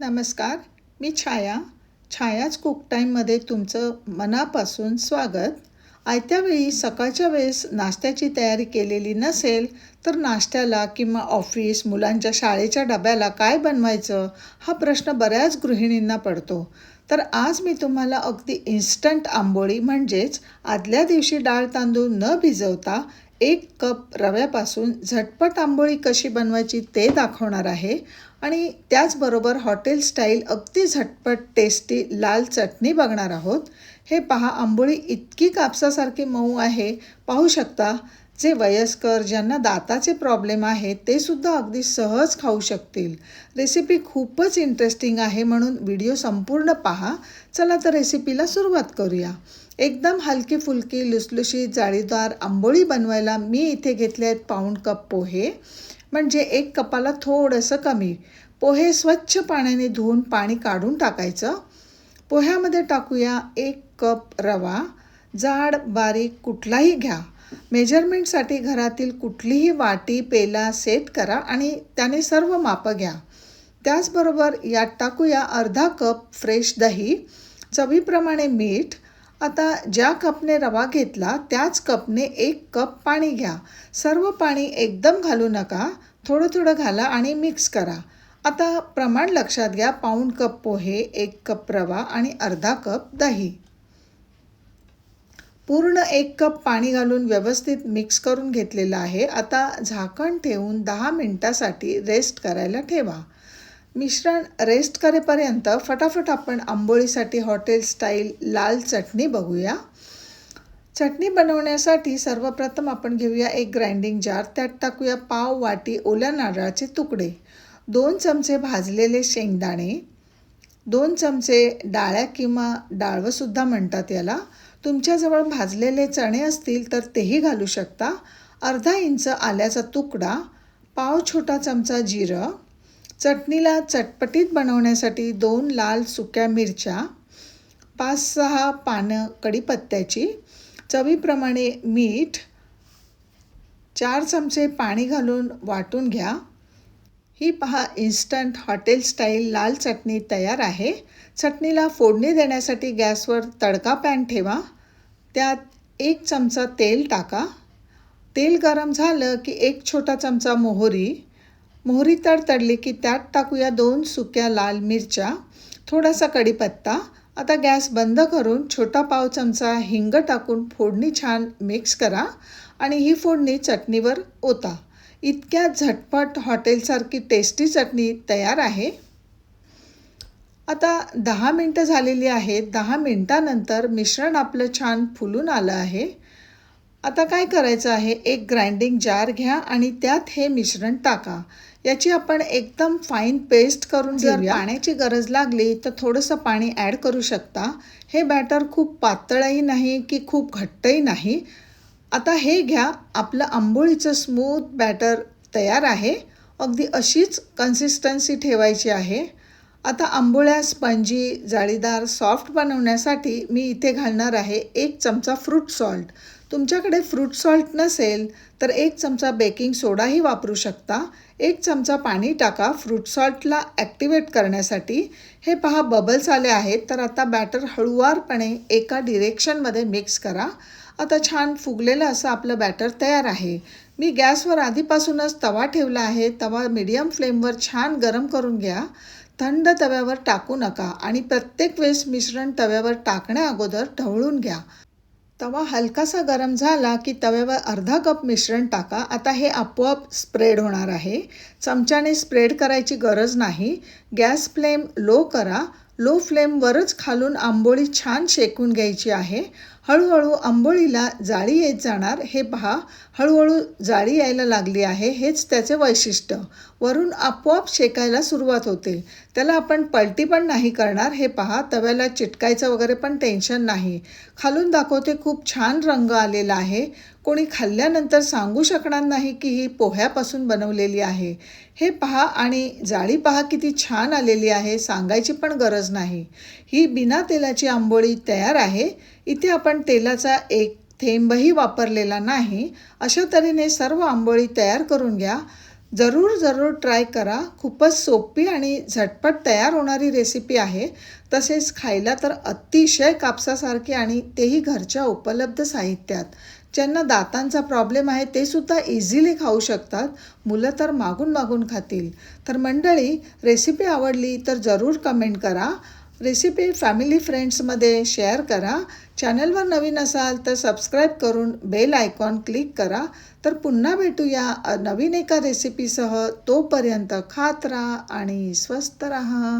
नमस्कार मी छाया. छायाच कुक टाईममध्ये तुमचं मनापासून स्वागत. आयत्या वेळी सकाळच्या वेळेस नाश्त्याची तयारी केलेली नसेल तर नाश्त्याला किंवा ऑफिस मुलांच्या शाळेच्या डब्याला काय बनवायचं हा प्रश्न बऱ्याच गृहिणींना पडतो. तर आज मी तुम्हाला अगदी इन्स्टंट आंबोळी म्हणजेच आदल्या दिवशी डाळ तांदूळ न भिजवता एक कप रव्यापासून झटपट आंबोळी कशी बनवायची ते दाखवणार आहे. आणि त्याचबरोबर हॉटेल स्टाईल अगदी झटपट टेस्टी लाल चटणी बघणार आहोत. हे पहा आंबोळी इतकी कापसासारखी मऊ आहे. पाहू शकता जे वयस्कर ज्यांना दाताचे प्रॉब्लेम आहेत ते सुद्धा अगदी सहज खाऊ शकतील. रेसिपी खूपच इंटरेस्टिंग आहे म्हणून व्हिडिओ संपूर्ण पहा. चला तर रेसिपीला सुरुवात करूया. एकदम हलकी फुलकी लुसलुशीत जाळीदार आंबोळी बनवायला मी इथे घेतले आहेत पाऊण कप पोहे. म्हणजे एक कपाला थोडंसं कमी. पोहे स्वच्छ पाण्याने धुवून पाणी काढून टाकायचं. पोह्यामध्ये टाकूया एक कप रवा. जाड बारीक कुठलाही घ्या. मेजरमेंटसाठी घरातील कुठलीही वाटी पेला सेट करा आणि त्याने सर्व मापं घ्या. त्याचबरोबर यात टाकूया अर्धा कप फ्रेश दही. चवीप्रमाणे मीठ. आता ज्या कपने रवा घेतला त्याच कपने एक कप पाणी घ्या. सर्व पाणी एकदम घालू नका. थोडं थोडं घाला आणि मिक्स करा. आता प्रमाण लक्षात घ्या. पाऊण कप पोहे एक कप रवा आणि अर्धा कप दही. पूर्ण एक कप पाणी घालून व्यवस्थित मिक्स करून घेतलेलं आहे. आता झाकण ठेवून दहा मिनटासाठी रेस्ट करायला ठेवा. मिश्रण रेस्ट करेपर्यंत फटाफट आपण आंबोळीसाठी हॉटेल स्टाईल लाल चटणी बघूया. चटणी बनवण्यासाठी सर्वप्रथम आपण घेऊया एक ग्राइंडिंग जार त्यात टाकूया पाव वाटी ओल्या नारळाचे तुकडे दोन चमचे भाजलेले शेंगदाणे दोन चमचे डाळ्या किंवा डाळवंसुद्धा म्हणतात याला. तुमच्याजवळ भाजलेले चणे असतील तर तेही घालू शकता. अर्धा इंच आल्याचा तुकडा पाव छोटा चमचा जिरं चटणीला चटपटीत बनवण्यासाठी दोन लाल सुक्या मिरच्या पाच सहा पानं कढीपत्त्याची चवीप्रमाणे मीठ चार चमचे पाणी घालून वाटून घ्या. ही पहा इन्स्टंट हॉटेल स्टाईल लाल चटणी तयार आहे. चटणीला फोडणी देण्यासाठी गॅसवर तडका पॅन ठेवा. त्यात एक चमचा तेल टाका. तेल गरम झालं की एक छोटा चमचा मोहरी मोहरी तडतडली की त्यात टाकूया दोन सुक्या लाल मिरच्या थोडासा कढीपत्ता. आता गॅस बंद करून छोटा पाव चमचा हिंग टाकून फोडणी छान मिक्स करा आणि ही फोडणी चटणीवर ओता. इतक्या झटपट हॉटेलसारखी टेस्टी चटणी तयार आहे. आता दहा मिनटं झालेली आहेत. दहा मिनटानंतर मिश्रण आपलं छान फुलून आलं आहे. आता काय करायचं आहे? एक ग्राइंडिंग जार घ्या आणि त्यात हे मिश्रण टाका. याची आपण एकदम फाईन पेस्ट करून जर पाण्याची गरज लागली तर थोडंसं पाणी ॲड करू शकता. हे बॅटर खूप पातळही नाही की खूप घट्टही नाही. आता हे घ्या. आपलं आंबोळीचं स्मूथ बॅटर तयार आहे. अगदी अशीच कन्सिस्टन्सी ठेवायची आहे. आता आंबोळ्या स्पंजी जाळीदार सॉफ्ट बनवण्यासाठी मी इथे घालणार आहे एक चमचा फ्रूट सॉल्ट. तुमच्याकडे फ्रूट सॉल्ट नसेल तर एक चमचा बेकिंग सोडाही वापरू शकता. एक चमचा पाणी टाका फ्रूट सॉल्टला ॲक्टिवेट करण्यासाठी. हे पहा बबल्स आले आहेत तर आता बॅटर हळुवारपणे एका डिरेक्शनमध्ये मिक्स करा. आता छान फुगलेलं असं आपलं बॅटर तयार आहे. मी गॅसवर आधीपासूनच तवा ठेवला आहे. तवा मीडियम फ्लेमवर छान गरम करून घ्या. थंड तव्यावर टाकू नका आणि प्रत्येक वेळेस मिश्रण तव्यावर टाकण्या अगोदर ढवळून घ्या. तवा हलकासा गरम झाला की तव्यावर अर्धा कप मिश्रण टाका. आता हे आपोआप स्प्रेड होणार आहे. चमच्याने स्प्रेड करायची गरज नाही. गॅस फ्लेम लो करा. लो फ्लेमवरच खालून आंबोळी छान शेकून घ्यायची आहे. हळूहळू आंबोळीला जाळी येत जाणार. हे पहा हळूहळू जाळी यायला लागली आहे. हेच त्याचे वैशिष्ट्य. वरून आपोआप शेकायला सुरुवात होते. त्याला आपण पलटी पण नाही करणार. हे पहा तव्याला चिटकायचं वगैरे पण टेन्शन नाही. खालून दाखवते खूप छान रंग आलेला आहे. कोणी खाल्ल्यानंतर सांगू शकणार नाही की ही पोह्यापासून बनवलेली आहे. हे पहा आणि जाळी पहा किती छान आलेली आहे सांगायची पण गरज नाही. ही बिना तेलाची आंबोळी तयार आहे. इथे आपण तेलाचा एक थेंबही वापरलेला नाही. अशा तऱ्हेने सर्व आंबोळी तयार करून घ्या. जरूर जरूर ट्राय करा. खूपच सोपी आणि झटपट तयार होणारी रेसिपी आहे. तसेच खायला तर अतिशय कापसासारखी आणि तेही घरच्या उपलब्ध साहित्यात. ज्यांना दातांचा प्रॉब्लेम आहे ते सुद्धा इझिली खाऊ शकतात. मुलं तर मागून मागून खातील. तर मंडळी रेसिपी आवडली तर जरूर कमेंट करा. रेसिपी फॅमिली फ्रेंड्समध्ये शेअर करा. चॅनलवर नवीन असाल तर सबस्क्राईब करून बेल आयकॉन क्लिक करा. तर पुन्हा भेटूया नवीन एका रेसिपीसह तोपर्यंत खात राहा आणि स्वस्त राहा.